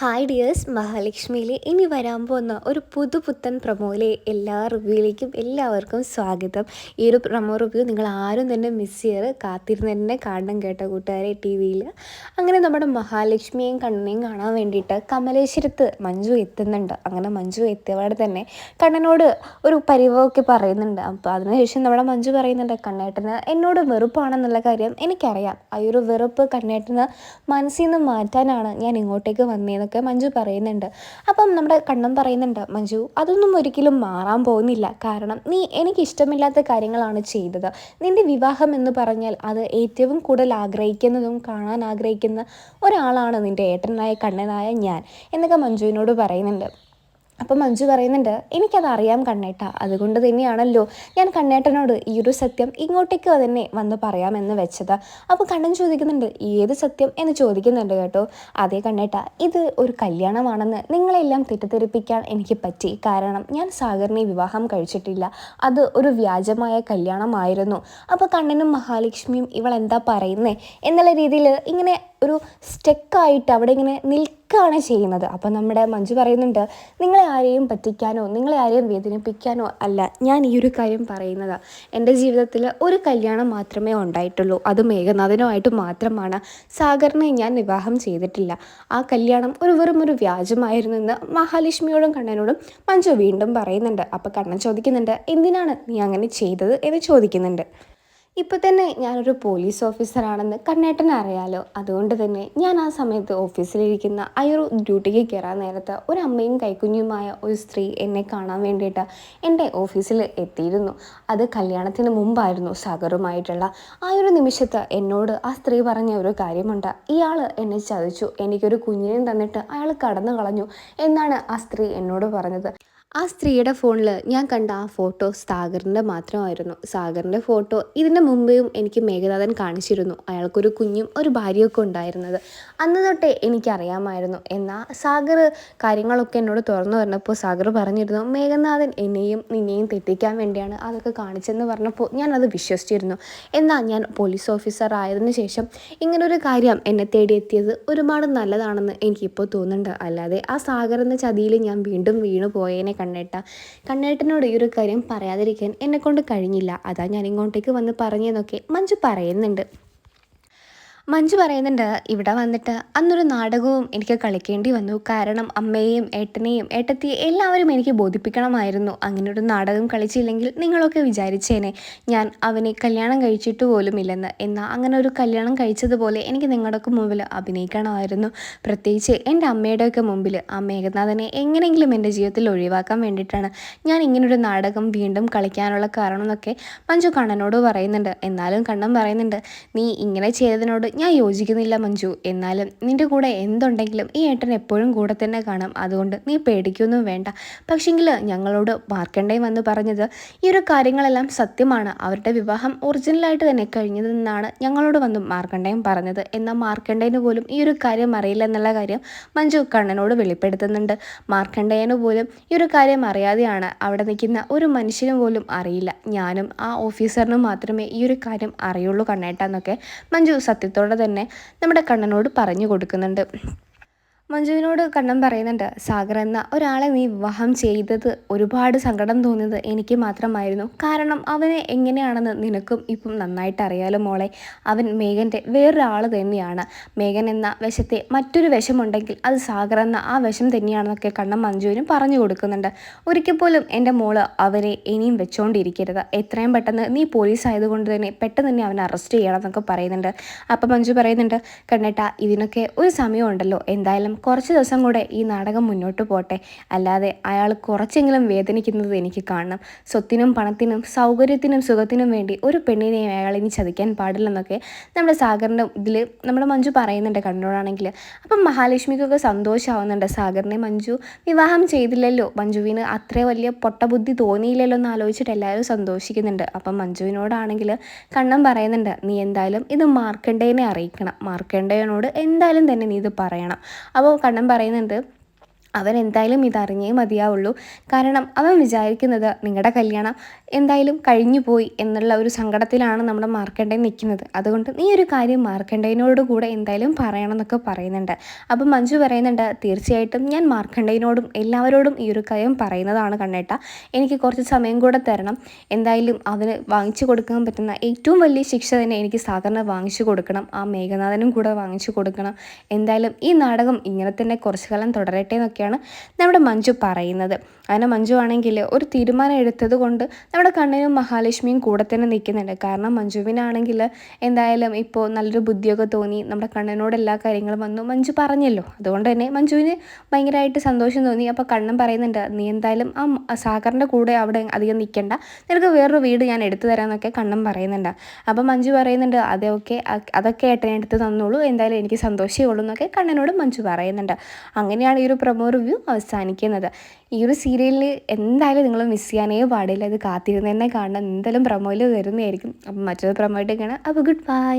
Hi dears മഹാലക്ഷ്മിയിലെ ഇനി വരാൻ പോകുന്ന ഒരു പുതുപുത്തൻ പ്രൊമോയിലെ എല്ലാ റിവ്യൂയിലേക്കും എല്ലാവർക്കും സ്വാഗതം. ഈ ഒരു പ്രൊമോ റിവ്യൂ നിങ്ങൾ ആരും തന്നെ മിസ് ചെയ്ത് കാത്തിരുന്ന് തന്നെ കാണണം കേട്ട കൂട്ടുകാരെ ടി വിയിൽ അങ്ങനെ നമ്മുടെ മഹാലക്ഷ്മിയെയും കണ്ണനെയും കാണാൻ വേണ്ടിയിട്ട് കമലേശ്വരത്ത് മഞ്ജു എത്തുന്നുണ്ട്. അങ്ങനെ മഞ്ജു എത്തിയവിടെ തന്നെ കണ്ണനോട് ഒരു പരിവമൊക്കെ പറയുന്നുണ്ട്. അപ്പോൾ അതിനുശേഷം നമ്മുടെ മഞ്ജു പറയുന്നുണ്ട് കണ്ണേട്ടന് എന്നോട് വെറുപ്പാണെന്നുള്ള കാര്യം എനിക്കറിയാം. ആ ഒരു വെറുപ്പ് കണ്ണേട്ടന് മനസ്സിൽ നിന്ന് മാറ്റാനാണ് ഞാൻ ഇങ്ങോട്ടേക്ക് വന്നതെന്നൊക്കെ മഞ്ജു പറയുന്നുണ്ട്. അപ്പം നമ്മുടെ കണ്ണൻ പറയുന്നുണ്ട് മഞ്ജു അതൊന്നും ഒരിക്കലും മാറാൻ പോകുന്നില്ല. കാരണം നീ എനിക്കിഷ്ടമില്ലാത്ത കാര്യങ്ങളാണ് ചെയ്തത്. നിന്റെ വിവാഹം എന്ന് പറഞ്ഞാൽ അത് ഏറ്റവും കൂടുതൽ ആഗ്രഹിക്കുന്നതും കാണാൻ ആഗ്രഹിക്കുന്ന ഒരാളാണ് നിന്റെ ഏട്ടനായ കണ്ണനായ ഞാൻ എന്നൊക്കെ മഞ്ജുവിനോട് പറയുന്നുണ്ട്. അപ്പം മഞ്ജു പറയുന്നുണ്ട് എനിക്കത് അറിയാം കണ്ണേട്ട. അതുകൊണ്ട് തന്നെയാണല്ലോ ഞാൻ കണ്ണേട്ടനോട് ഈ ഒരു സത്യം ഇങ്ങോട്ടേക്ക് തന്നെ വന്ന് പറയാമെന്ന് വെച്ചത്. അപ്പോൾ കണ്ണൻ ചോദിക്കുന്നുണ്ട് ഏത് സത്യം? എന്ന് ചോദിക്കുന്നുണ്ട് കേട്ടോ. അതേ കണ്ണേട്ട ഇത് ഒരു കല്യാണമാണെന്ന് നിങ്ങളെല്ലാം തെറ്റിദ്ധരിപ്പിക്കാൻ എനിക്ക് പറ്റി. കാരണം ഞാൻ സാഗറിനെ വിവാഹം കഴിച്ചിട്ടില്ല. അത് ഒരു വ്യാജമായ കല്യാണമായിരുന്നു. അപ്പോൾ കണ്ണനും മഹാലക്ഷ്മിയും ഇവൾ എന്താ എന്നുള്ള രീതിയിൽ ഇങ്ങനെ ഒരു സ്റ്റെക്കായിട്ട് അവിടെ ഇങ്ങനെ നിൽക്കുകയാണ് ചെയ്യുന്നത്. അപ്പം നമ്മുടെ മഞ്ജു പറയുന്നുണ്ട് നിങ്ങളെ ആരെയും പറ്റിക്കാനോ നിങ്ങളെ ആരെയും വേദനിപ്പിക്കാനോ അല്ല ഞാൻ ഈ ഒരു കാര്യം പറയുന്നത്. എന്റെ ജീവിതത്തിൽ ഒരു കല്യാണം മാത്രമേ ഉണ്ടായിട്ടുള്ളൂ. അത് മേഘനാഥനുമായിട്ട് മാത്രമാണ്. സാഗറിനെ ഞാൻ വിവാഹം ചെയ്തിട്ടില്ല. ആ കല്യാണം ഒരു വെറും ഒരു വ്യാജമായിരുന്നു എന്ന് മഹാലക്ഷ്മിയോടും കണ്ണനോടും മഞ്ജു വീണ്ടും പറയുന്നുണ്ട്. അപ്പോൾ കണ്ണൻ ചോദിക്കുന്നുണ്ട് എന്തിനാണ് നീ അങ്ങനെ ചെയ്തത്? എന്ന് ചോദിക്കുന്നുണ്ട്. ഇപ്പോൾ തന്നെ ഞാനൊരു പോലീസ് ഓഫീസറാണെന്ന് കണ്ണേട്ടൻ അറിയാലോ. അതുകൊണ്ട് തന്നെ ഞാൻ ആ സമയത്ത് ഓഫീസിലിരിക്കുന്ന ആ ഒരു ഡ്യൂട്ടിക്ക് കയറാൻ നേരത്ത് ഒരു അമ്മയും കൈക്കുഞ്ഞുമായ ഒരു സ്ത്രീ എന്നെ കാണാൻ വേണ്ടിയിട്ട് എന്റെ ഓഫീസിൽ എത്തിയിരുന്നു. അത് കല്യാണത്തിന് മുമ്പായിരുന്നു സാഗറുമായിട്ടുള്ള. ആ ഒരു നിമിഷത്ത് എന്നോട് ആ സ്ത്രീ പറഞ്ഞ ഒരു കാര്യമുണ്ട്. ഇയാൾ എന്നെ ചതിച്ചു. എനിക്കൊരു കുഞ്ഞിനെയും തന്നിട്ട് അയാൾ കടന്നു കളഞ്ഞു എന്നാണ് ആ സ്ത്രീ എന്നോട് പറഞ്ഞത്. ആ സ്ത്രീയുടെ ഫോണിൽ ഞാൻ കണ്ട ആ ഫോട്ടോ സാഗറിന്റെ മാത്രമായിരുന്നു. സാഗറിന്റെ ഫോട്ടോ ഇതിന്റെ മുമ്പേയും എനിക്ക് മേഘനാഥൻ കാണിച്ചിരുന്നു. അയാൾക്കൊരു കുഞ്ഞും ഒരു ഭാര്യയൊക്കെ ഉണ്ടായിരുന്നത്. അന്ന് തൊട്ടേ എനിക്കറിയാമായിരുന്നു. എന്നാൽ സാഗർ കാര്യങ്ങളൊക്കെ എന്നോട് തുറന്നു പറഞ്ഞപ്പോൾ സാഗർ പറഞ്ഞിരുന്നു മേഘനാഥൻ എന്നെയും നിന്നെയും തെറ്റിക്കാൻ വേണ്ടിയാണ് അതൊക്കെ കാണിച്ചെന്ന് പറഞ്ഞപ്പോൾ ഞാനത് വിശ്വസിച്ചിരുന്നു. എന്നാൽ ഞാൻ പോലീസ് ഓഫീസർ ആയതിനു ശേഷം ഇങ്ങനൊരു കാര്യം എന്നെ തേടിയെത്തിയത് ഒരുപാട് നല്ലതാണെന്ന് എനിക്കിപ്പോൾ തോന്നുന്നുണ്ട്. അല്ലാതെ ആ സാഗർ എന്ന ചതിയിൽ ഞാൻ വീണ്ടും വീണു പോയേനെ കണ്ണേട്ട. കണ്ണേട്ടനോട് ഈ ഒരു കാര്യം പറയാതിരിക്കാൻ എന്നെക്കൊണ്ട് കഴിഞ്ഞില്ല. അതാ ഞാൻ ഇങ്ങോട്ടേക്ക് വന്ന് പറഞ്ഞതെന്നൊക്കെ മഞ്ജു പറയുന്നുണ്ട്. മഞ്ജു പറയുന്നുണ്ട് ഇവിടെ വന്നിട്ട് അന്നൊരു നാടകവും എനിക്ക് കളിക്കേണ്ടി വന്നു. കാരണം അമ്മയെയും ഏട്ടനെയും ഏട്ടത്തിയെ എല്ലാവരും എനിക്ക് ബോധിപ്പിക്കണമായിരുന്നു. അങ്ങനെ ഒരു നാടകം കളിച്ചില്ലെങ്കിൽ നിങ്ങളൊക്കെ വിചാരിച്ചേനെ. ഞാൻ അവനെ കല്യാണം കഴിച്ചിട്ട് പോലുമില്ലെന്ന്. എന്നാൽ അങ്ങനെ ഒരു കല്യാണം കഴിച്ചതുപോലെ എനിക്ക് നിങ്ങളുടെയൊക്കെ മുമ്പിൽ അഭിനയിക്കണമായിരുന്നു. പ്രത്യേകിച്ച് എന്റെ അമ്മയുടെയൊക്കെ മുമ്പിൽ ആ മേഘനാഥനെ എങ്ങനെയെങ്കിലും എന്റെ ജീവിതത്തിൽ ഒഴിവാക്കാൻ വേണ്ടിയിട്ടാണ് ഞാൻ ഇങ്ങനൊരു നാടകം വീണ്ടും കളിക്കാനുള്ള കാരണം എന്നൊക്കെ മഞ്ജു കണ്ണനോട് പറയുന്നുണ്ട്. എന്നാലും കണ്ണൻ പറയുന്നുണ്ട് നീ ഇങ്ങനെ ചെയ്തതിനോട് ഞാൻ യോജിക്കുന്നില്ല മഞ്ജു. എന്നാലും നിന്റെ കൂടെ എന്തുണ്ടെങ്കിലും ഈ ഏട്ടൻ എപ്പോഴും കൂടെ തന്നെ കാണാം. അതുകൊണ്ട് നീ പേടിക്കൊന്നും വേണ്ട. പക്ഷെങ്കിൽ ഞങ്ങളോട് മാർക്കണ്ടേയും വന്ന് പറഞ്ഞത് ഈ ഒരു കാര്യങ്ങളെല്ലാം സത്യമാണ്. അവരുടെ വിവാഹം ഒറിജിനലായിട്ട് തന്നെ കഴിഞ്ഞതെന്നാണ് ഞങ്ങളോട് വന്ന് മാർക്കണ്ടേയും പറഞ്ഞത്. എന്നാൽ മാർക്കണ്ടേന് പോലും ഈ ഒരു കാര്യം അറിയില്ല എന്നുള്ള കാര്യം മഞ്ജു കണ്ണനോട് വെളിപ്പെടുത്തുന്നുണ്ട്. മാർക്കണ്ടേയന് പോലും ഈ ഒരു കാര്യം അറിയാതെയാണ് അവിടെ നിൽക്കുന്ന ഒരു മനുഷ്യനും പോലും അറിയില്ല. ഞാനും ആ ഓഫീസറിനും മാത്രമേ ഈ ഒരു കാര്യം അറിയുള്ളൂ കണ്ണേട്ടാന്നൊക്കെ മഞ്ജു സത്യത്തോടെ തന്നെ നമ്മുടെ കണ്ണനോട് പറഞ്ഞു കൊടുക്കുന്നുണ്ട്. മഞ്ജുവിനോട് കണ്ണൻ പറയുന്നുണ്ട് സാഗർ എന്ന ഒരാളെ നീ വിവാഹം ചെയ്തത് ഒരുപാട് സങ്കടം തോന്നിയത് എനിക്ക് മാത്രമായിരുന്നു. കാരണം അവനെ എങ്ങനെയാണെന്ന് നിനക്കും ഇപ്പം നന്നായിട്ട് അറിയാലോ മോളെ. അവൻ മേഘന്റെ വേറൊരാൾ തന്നെയാണ്. മേഘൻ എന്ന വശത്തെ മറ്റൊരു വശമുണ്ടെങ്കിൽ അത് സാഗർ എന്ന ആ വിഷം തന്നെയാണെന്നൊക്കെ കണ്ണൻ മഞ്ജുവിനും പറഞ്ഞു കൊടുക്കുന്നുണ്ട്. ഒരിക്കൽ പോലും എന്റെ മോൾ അവനെ ഇനിയും വെച്ചുകൊണ്ടിരിക്കരുത് എത്രയും പെട്ടെന്ന് നീ പോലീസ് ആയതുകൊണ്ട് തന്നെ പെട്ടെന്ന് തന്നെ അവനെ അറസ്റ്റ് ചെയ്യണം എന്നൊക്കെ പറയുന്നുണ്ട്. അപ്പം മഞ്ജു പറയുന്നുണ്ട് കണ്ണേട്ട ഇതിനൊക്കെ ഒരു സമയമുണ്ടല്ലോ. എന്തായാലും കുറച്ച് ദിവസം കൂടെ ഈ നാടകം മുന്നോട്ട് പോട്ടെ. അല്ലാതെ അയാൾ കുറച്ചെങ്കിലും വേദനിക്കുന്നത് എനിക്ക് കാണണം. സ്വത്തിനും പണത്തിനും സൗകര്യത്തിനും സുഖത്തിനും വേണ്ടി ഒരു പെണ്ണിനെയും അയാൾ ഇനി ചതിക്കാൻ പാടില്ലെന്നൊക്കെ നമ്മുടെ സാഗറിന്റെ ഇതിൽ നമ്മുടെ മഞ്ജു പറയുന്നുണ്ട് കണ്ണൂരാണെങ്കിൽ. അപ്പം മഹാലക്ഷ്മിക്കൊക്കെ സന്തോഷമാവുന്നുണ്ട്. സാഗറിനെ മഞ്ജു വിവാഹം ചെയ്തില്ലല്ലോ. മഞ്ജുവിന് അത്ര വലിയ പൊട്ടബുദ്ധി തോന്നിയില്ലല്ലോ എന്ന് ആലോചിച്ചിട്ട് എല്ലാവരും സന്തോഷിക്കുന്നുണ്ട്. അപ്പം മഞ്ജുവിനോടാണെങ്കിൽ കണ്ണൻ പറയുന്നുണ്ട് നീ എന്തായാലും ഇത് മാർക്കണ്ടേനെ അറിയിക്കണം. മാർക്കണ്ടേനോട് എന്തായാലും തന്നെ നീ ഇത് പറയണം. അപ്പോൾ കണ്ണൻ പറയുന്നുണ്ട്. അവൻ എന്തായാലും ഇതറിഞ്ഞേ മതിയാവുള്ളൂ. കാരണം അവൻ വിചാരിക്കുന്നത് നിങ്ങളുടെ കല്യാണം എന്തായാലും കഴിഞ്ഞു പോയി എന്നുള്ള ഒരു സങ്കടത്തിലാണ് നമ്മുടെ മാർക്കണ്ടേ നിൽക്കുന്നത് അതുകൊണ്ട് നീ ഒരു കാര്യം മാർക്കണ്ടേനോട് കൂടെ എന്തായാലും പറയണം എന്നൊക്കെ പറയുന്നുണ്ട്. അപ്പം മഞ്ജു പറയുന്നുണ്ട് തീർച്ചയായിട്ടും ഞാൻ മാർക്കണ്ടേനോടും എല്ലാവരോടും ഈ ഒരു കാര്യം പറയുന്നതാണ് കണ്ണേട്ട. എനിക്ക് കുറച്ച് സമയം കൂടെ തരണം. എന്തായാലും അവന് വാങ്ങിച്ചു കൊടുക്കാൻ പറ്റുന്ന ഏറ്റവും വലിയ ശിക്ഷ തന്നെ എനിക്ക് സാധാരണ വാങ്ങിച്ചു കൊടുക്കണം. ആ മേഘനാഥനും കൂടെ വാങ്ങിച്ചു കൊടുക്കണം. എന്തായാലും ഈ നാടകം ഇങ്ങനെ തന്നെ കുറച്ചു കാലം തുടരട്ടെ എന്നൊക്കെ എന്നൊക്കെയാണ് നമ്മുടെ മഞ്ജു പറയുന്നത്. അങ്ങനെ മഞ്ജു ആണെങ്കിൽ ഒരു തീരുമാനം എടുത്തത് കൊണ്ട് നമ്മുടെ കണ്ണനും മഹാലക്ഷ്മിയും കൂടെ തന്നെ നിൽക്കുന്നുണ്ട്. കാരണം മഞ്ജുവിനാണെങ്കിൽ എന്തായാലും ഇപ്പോൾ നല്ലൊരു ബുദ്ധിയൊക്കെ തോന്നി. നമ്മുടെ കണ്ണനോട് എല്ലാ കാര്യങ്ങളും വന്നു. മഞ്ജു പറഞ്ഞല്ലോ. അതുകൊണ്ട് തന്നെ മഞ്ജുവിന് ഭയങ്കരമായിട്ട് സന്തോഷം തോന്നി. അപ്പോൾ കണ്ണൻ പറയുന്നുണ്ട് നീ എന്തായാലും ആ സാഗറിന്റെ കൂടെ അവിടെ അധികം നിൽക്കണ്ട. നിനക്ക് വേറൊരു വീട് ഞാൻ എടുത്തു തരാമെന്നൊക്കെ കണ്ണൻ പറയുന്നുണ്ട്. അപ്പോൾ മഞ്ജു പറയുന്നുണ്ട് അതൊക്കെ അതൊക്കെ ഏട്ടനെ എടുത്ത് തന്നോളൂ. എന്തായാലും എനിക്ക് സന്തോഷമേ ഉള്ളൂ എന്നൊക്കെ കണ്ണനോട് മഞ്ജു പറയുന്നുണ്ട്. അങ്ങനെയാണ് ഈ ഒരു പ്രൊമോ റിവ്യൂ അവസാനിക്കുന്നത്. ഈ ഒരു സീരിയലിൽ എന്തായാലും നിങ്ങൾ മിസ് ചെയ്യാനേ പാടില്ല. ഇത് കാത്തിരുന്ന് തന്നെ കാണണം. എന്തായാലും പ്രൊമോയിൽ വരുന്നതായിരിക്കും. അപ്പം മറ്റൊരു പ്രൊമോയിട്ട് കാണാം. അപ്പോൾ ഗുഡ് ബൈ